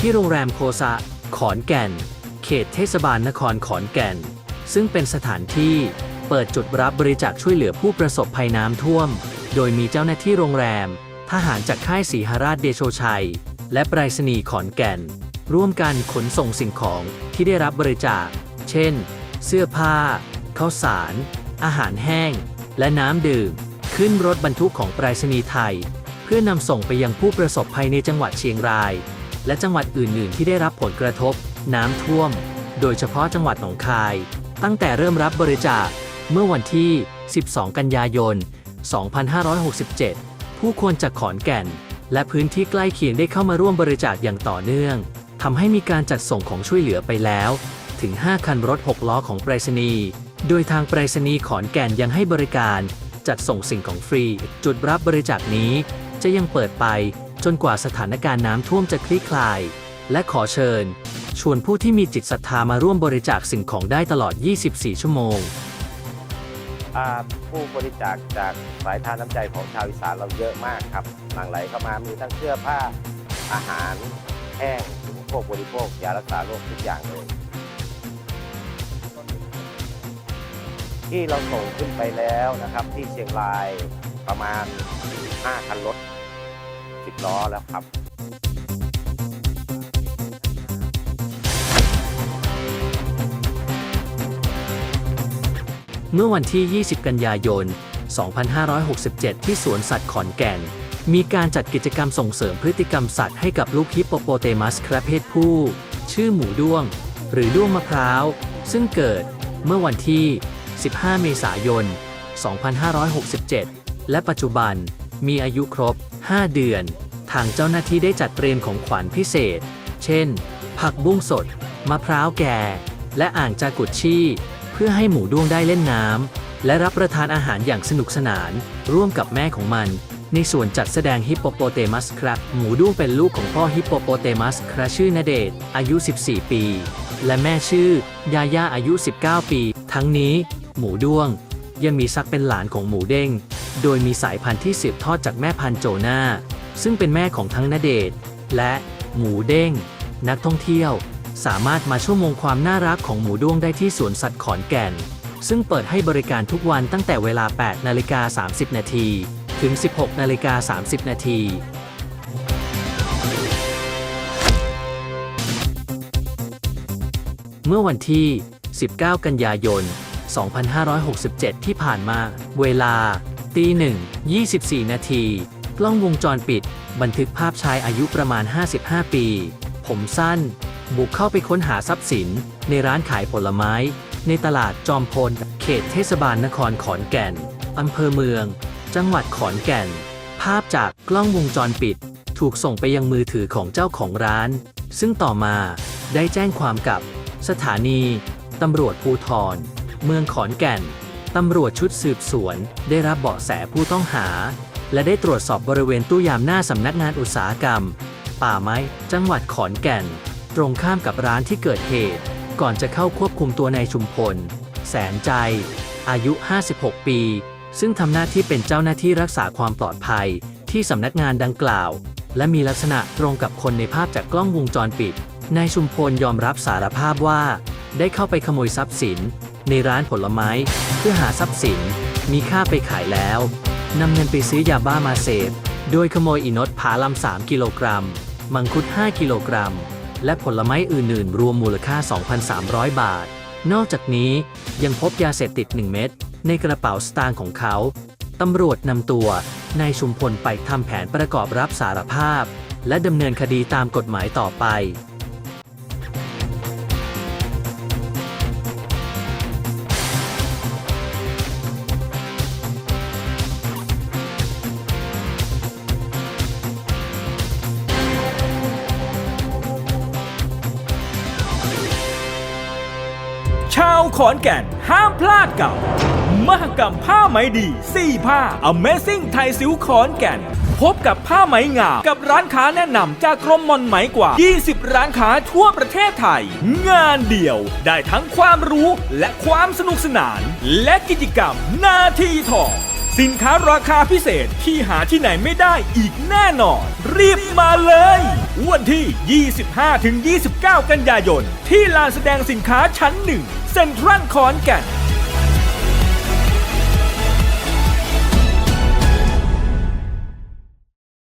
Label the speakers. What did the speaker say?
Speaker 1: ที่โรงแรมโคซะขอนแก่น เขตเทศบาลนครขอนแก่น ซึ่งเป็นสถานที่เปิดจุดรับบริจาคช่วยเหลือผู้ประสบภัยน้ำท่วม โดยมีเจ้าหน้าที่โรงแรม ทหารจากค่ายศรีหราชเดโชชัย และไปรษณีย์ขอนแก่น ร่วมกันขนส่งสิ่งของที่ได้รับบริจาค เช่น เสื้อผ้าข้าวสาร อาหารแห้ง และน้ำดื่ม ขึ้นรถบรรทุกของไปรษณีย์ไทย เพื่อนำส่งไปยังผู้ประสบภัยในจังหวัดเชียงราย และจังหวัดอื่น ๆ ที่ได้รับผลกระทบ น้ำท่วม โดยเฉพาะจังหวัดหนองคาย ตั้งแต่เริ่มรับบริจาคเมื่อวันที่ 12 กันยายน 2567 ผู้คนจากขอนแก่น และพื้นที่ใกล้เคียงได้เข้ามาร่วมบริจาคอย่างต่อเนื่องทำให้มีการจัดส่งของช่วยเหลือไปแล้ว ถึง 5 คันรถ 6 ล้อของไปรษณีย์โดยทางไปรษณีย์ขอนแก่นยังให้บริการ จัดส่งสิ่งของฟรี จุดรับบริจาคนี้จะยังเปิดไป จนกว่าสถานการณ์น้ำท่วมจะคลี่คลาย และขอเชิญ ชวนผู้ที่มีจิตศรัทธามาร่วมบริจาคสิ่งของได้ตลอด 24 ชั่วโมง
Speaker 2: อ่าผู้บริจาคจากสายทานน้ำใจของชาวอีสานเราเยอะมากครับหลั่งไหลเข้ามามีทั้งเสื้อผ้าอาหารแห้งอุปโภคบริโภคยารักษาโรคทุกอย่างเลย ที่เราส่งขึ้นไปแล้วนะครับ ที่เชียงรายประมาณ 5 คันรถ 10 ล้อแล้วครับ
Speaker 1: เมื่อวันที่ 20 กันยายน 2567 ที่สวนสัตว์ขอนแก่น มีการจัดกิจกรรมส่งเสริมพฤติกรรมสัตว์ให้กับลูกฮิปโปโปเตมัสแครับเพศผู้ ชื่อหมูด้วง หรือด้วงมะพร้าว ซึ่งเกิดเมื่อวันที่ 15 เมษายน 2567 และปัจจุบันมีอายุครบ 5 เดือน ทางเจ้าหน้าที่ได้จัดเตรียมของขวัญพิเศษ เช่น ผักบุ้งสด มะพร้าวแก่ และอ่างจากุชชี่ เพื่อให้หมูด้วงได้เล่นน้ำ และรับประทานอาหารอย่างสนุกสนาน ร่วมกับแม่ของมัน ในส่วนจัดแสดงฮิปโปโปเตมัสครับ หมูด้วงเป็นลูกของพ่อฮิปโปโปเตมัสครับชื่อนเดชอายุ 14 ปี และแม่ชื่อยาย่าอายุ 19 ปี ทั้งนี้ หมูด้วงยังมีซักเป็นหลานของหมูเด้ง โดยมีสายพันธุ์ที่สืบทอดจากแม่พันธุ์โจนาซึ่งเป็นแม่ของทั้งนาเดชและหมูเด้ง นักท่องเที่ยว สามารถมาชั่วโมงความน่ารักของหมูด้วงได้ที่สวนสัตว์ขอนแก่น ซึ่งเปิดให้บริการทุกวันตั้งแต่เวลา 8 นาฬิกา 30 นาทีถึง 16 นาฬิกา 30 นาทีเมื่อวันที่ 19 กันยายน 2567 ที่ผ่านมา เวลา ตีหนึ่ง24 นาที กล้องวงจรปิด บันทึกภาพชายอายุประมาณ 55 ปี ผมสั้น บุกเข้าไปค้นหาทรัพย์สิน ในร้านขายผลไม้ ในตลาดจอมพล เขตเทศบาลนครขอนแก่น อำเภอเมือง จังหวัดขอนแก่น ภาพจากกล้องวงจรปิด ถูกส่งไปยังมือถือของเจ้าของร้าน ซึ่งต่อมาได้แจ้งความกับ สถานีตำรวจภูธร เมืองขอนแก่น ตำรวจชุดสืบสวน ได้รับเบาะแสผู้ต้องหา และได้ตรวจสอบบริเวณตู้ยามหน้าสำนักงานอุตสาหกรรม ป่าไม้ จังหวัดขอนแก่น ตรงข้ามกับร้านที่เกิดเหตุ ก่อนจะเข้าควบคุมตัวนายชุมพล แสนใจ อายุ 56 ปี ซึ่งทำหน้าที่เป็นเจ้าหน้าที่รักษาความปลอดภัย ที่สำนักงานดังกล่าว และมีลักษณะตรงกับคนในภาพจากกล้องวงจรปิดนายชุมพลยอมรับสารภาพว่า ได้เข้าไปขโมยทรัพย์สิน ในร้านผลไม้ เพื่อหาทรัพย์สิน มีค่าไปขายแล้วนำเงินไปซื้อยาบ้ามาเสพโดยขโมยอินทผาลำ 3 กิโลกรัม มังคุด 5 กิโลกรัม และผลไม้อื่นๆ รวมมูลค่า 2,300 บาท นอกจากนี้ยังพบยาเสพติด 1 เม็ดในกระเป๋าสตางค์ของเขา ตำรวจนำตัวนายชุมพลไปทำแผนประกอบรับสารภาพ และดำเนินคดีตามกฎหมายต่อไป
Speaker 3: ชาวขอนแก่นห้ามพลาดกับ มหกรรมผ้าไหมดี4ผ้า Amazing ไทยซิวขอนแก่น พบกับผ้าไหมงามกับร้านค้าแนะนำจากกรมมอนไหมกว่า 20 ร้านค้าทั่วประเทศไทย งานเดียวได้ทั้งความรู้และความสนุกสนาน และกิจกรรมนาทีทอง สินค้าราคาพิเศษที่หาที่ไหนไม่ได้อีกแน่นอน รีบมาเลยวันที่ 25-29 กันยายน ที่ลานแสดงสินค้าชั้นหนึ่งเซ็นทรัลคอนแก่น